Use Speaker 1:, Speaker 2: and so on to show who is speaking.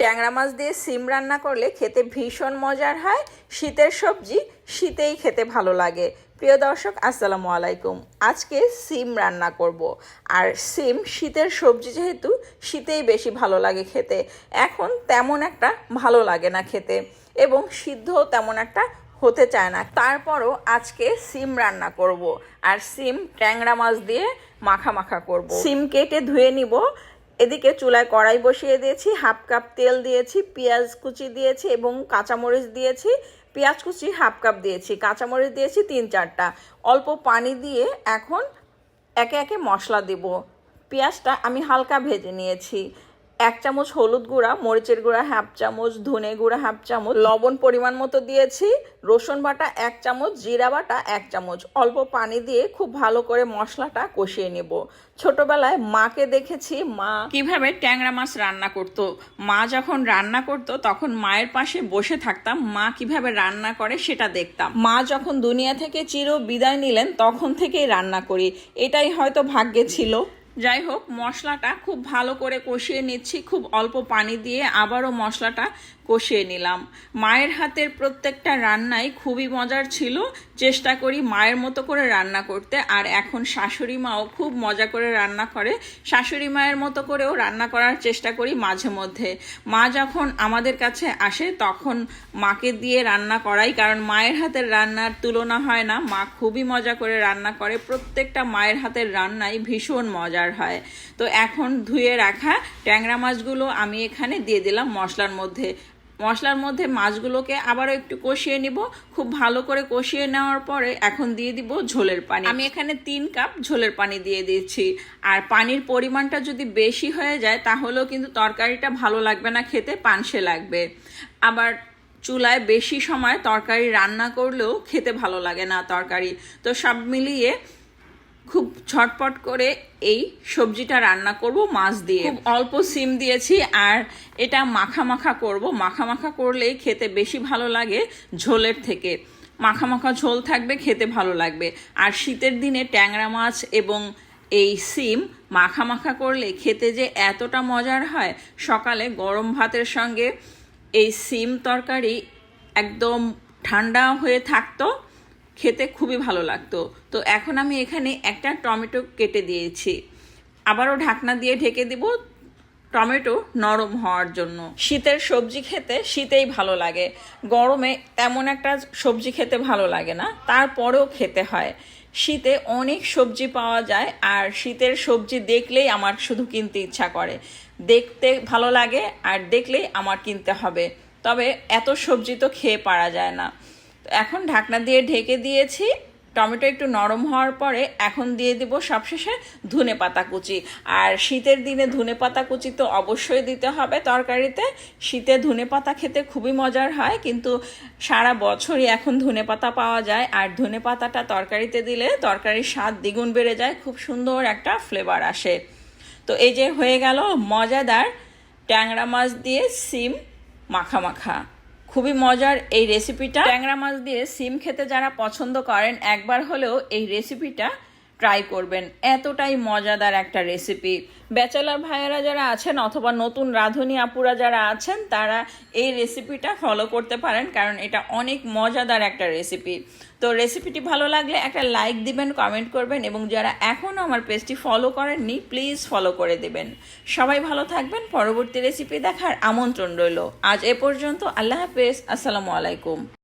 Speaker 1: ট্যাংরা মাছ দিয়ে সিম রান্না করলে খেতে ভীষণ মজার হয়। শীতের সবজি শীতেই খেতে ভালো লাগে। প্রিয় দর্শক, আসসালামু আলাইকুম। আজকে সিম রান্না করব। আর সিম শীতের সবজি যেহেতু, শীতেই বেশি ভালো লাগে খেতে। এখন তেমন একটা ভালো লাগে না খেতে এবং সিদ্ধও তেমন একটা হতে চায় না। তারপরও আজকে সিম রান্না করব। আর সিম ট্যাংরা মাছ দিয়ে মাখা মাখা করব। সিম কেটে ধুয়ে নিব। এদিকে চুলায় কড়াই বসিয়ে দিয়েছি, হাফ কাপ তেল দিয়েছি, পেঁয়াজ কুচি দিয়েছি এবং কাঁচামরিচ দিয়েছি, পেঁয়াজ কুচি হাফ কাপ দিয়েছি, কাঁচামরিচ দিয়েছি তিন চারটা। অল্প পানি দিয়ে এখন একে একে মশলা দেব। পেঁয়াজটা আমি হালকা ভেজে নিয়েছি। এক চামচ হলুদ গুঁড়া, মরিচের গুঁড়া, হাফ চামচ, ধনে গুঁড়া, হাফ চামচ, লবণ পরিমাণ মতো দিয়েছি। রসুন বাটা এক চামচ, জিরা বাটা এক চামচ। অল্প পানি দিয়ে খুব ভালো করে মশলাটা কষিয়ে নেব। ছোটবেলায় মাকে দেখেছি, মা কীভাবে ট্যাংরা মাছ রান্না করত। মা যখন রান্না করত, তখন মায়ের পাশে বসে থাকতাম। মা কীভাবে রান্না করে সেটা দেখতাম। মা যখন দুনিয়া থেকে চির বিদায় নিলেন, তখন থেকেই রান্না করি। এটাই হয়তো ভাগ্যে ছিল। যাই হোক মশলাটা খুব ভালো করে কষিয়ে নিচ্ছি, খুব অল্প পানি দিয়ে আবারও মশলাটা কষিয়ে নিলাম। মায়ের হাতের প্রত্যেকটা রান্নাই খুবই মজার ছিল চেষ্টা করি মায়ের মতো করে রান্না করতে। আর এখন শাশুড়ি মাও খুব মজা করে রান্না করে। শাশুড়ি মায়ের মতো করেও রান্না করার চেষ্টা করি মাঝে মধ্যে। মা যখন আমাদের কাছে আসে, তখন মাকে দিয়ে রান্না করাই। কারণ মায়ের হাতের রান্নার তুলনা হয় না। মা খুবই মজা করে রান্না করে। প্রত্যেকটা মায়ের হাতের রান্নাই ভীষণ মজার হয়। তো এখন ধুয়ে রাখা ট্যাংরা মাছগুলো আমি এখানে দিয়ে দিলাম মশলার মধ্যে। মশলার মধ্যে মাছগুলোকে আবারও একটু কষিয়ে নিব। খুব ভালো করে কষিয়ে নেওয়ার পরে এখন দিয়ে দিব ঝোলের পানি। আমি এখানে তিন কাপ ঝোলের পানি দিয়ে দিচ্ছি। আর পানির পরিমাণটা যদি বেশি হয়ে যায়, তাহলেও কিন্তু তরকারিটা ভালো লাগবে না, খেতে পানসে লাগবে। আবার চুলায় বেশি সময় তরকারি রান্না করলেও খেতে ভালো লাগে না তরকারি। তো সব মিলিয়ে খুব ঝটপট করে এই সবজিটা রান্না করব, মাছ দিয়ে। খুব অল্প সিম দিয়েছি আর এটা মাখা মাখা করব। মাখা মাখা করলেই খেতে বেশি ভালো লাগে ঝোলের থেকে। মাখা মাখা ঝোল থাকবে, খেতে ভালো লাগবে। আর শীতের দিনে ট্যাংরা মাছ এবং এই সিম মাখা মাখা করলে খেতে যে এতটা মজার হয়, সকালে গরম ভাতের সঙ্গে এই সিম তরকারি একদম ঠান্ডা হয়ে থাকতো। খেতে খুবই ভালো লাগতো। তো এখন আমি এখানে একটা টমেটো কেটে দিয়েছি। আবারও ঢাকনা দিয়ে ঢেকে দিব টমেটো নরম হওয়ার জন্য। শীতের সবজি খেতে শীতেই ভালো লাগে। গরমে তেমন একটা সবজি খেতে ভালো লাগে না, তারপরেও খেতে হয়। শীতে অনেক সবজি পাওয়া যায় আর শীতের সবজি দেখলেই আমার শুধু কিনতে ইচ্ছা করে। দেখতে ভালো লাগে আর দেখলেই আমার কিনতে হবে। তবে এত সবজি তো খেয়ে পারা যায় না। এখন ঢাকনা দিয়ে ঢেকে দিয়েছি। টমেটো একটু নরম হওয়ার পরে এখন দিয়ে দিব সবশেষে ধনে পাতা কুচি। আর শীতের দিনে ধনে পাতা কুচি তো অবশ্যই দিতে হবে তরকারিতে। শীতে ধনে পাতা খেতে খুবই মজার হয়, কিন্তু সারা বছরই এখন ধনে পাতা পাওয়া যায়। আর ধনে পাতাটা তরকারিতে দিলে তরকারির স্বাদ দ্বিগুণ বেড়ে যায়, খুব সুন্দর একটা ফ্লেভার আসে। তো এই যে হয়ে গেল মজাদার ট্যাংরা মাছ দিয়ে সিম মাখা মাখা। খুবই মজার এই রেসিপিটা ট্যাংরা মাছ দিয়ে সিম খেতে যারা পছন্দ করেন, একবার হলেও এই রেসিপিটা ট্রাই করবেন। এতটাই মজাদার একটা রেসিপি ব্যাচেলার ভাইয়েরা যারা আছেন অথবা নতুন রাঁধুনি আপুরা যারা আছেন, তারা এই রেসিপিটা ফলো করতে পারেন, কারণ এটা অনেক মজাদার একটা রেসিপি তো রেসিপিটি ভালো লাগলে একটা লাইক দিবেন কমেন্ট করবেন এবং যারা এখনও আমার পেজটি ফলো করেননি প্লিজ ফলো করে দেবেন। সবাই ভালো থাকবেন, পরবর্তী রেসিপি দেখার আমন্ত্রণ রইল। আজ এ পর্যন্ত, আল্লাহ হাফেজ, আসসালামু আলাইকুম।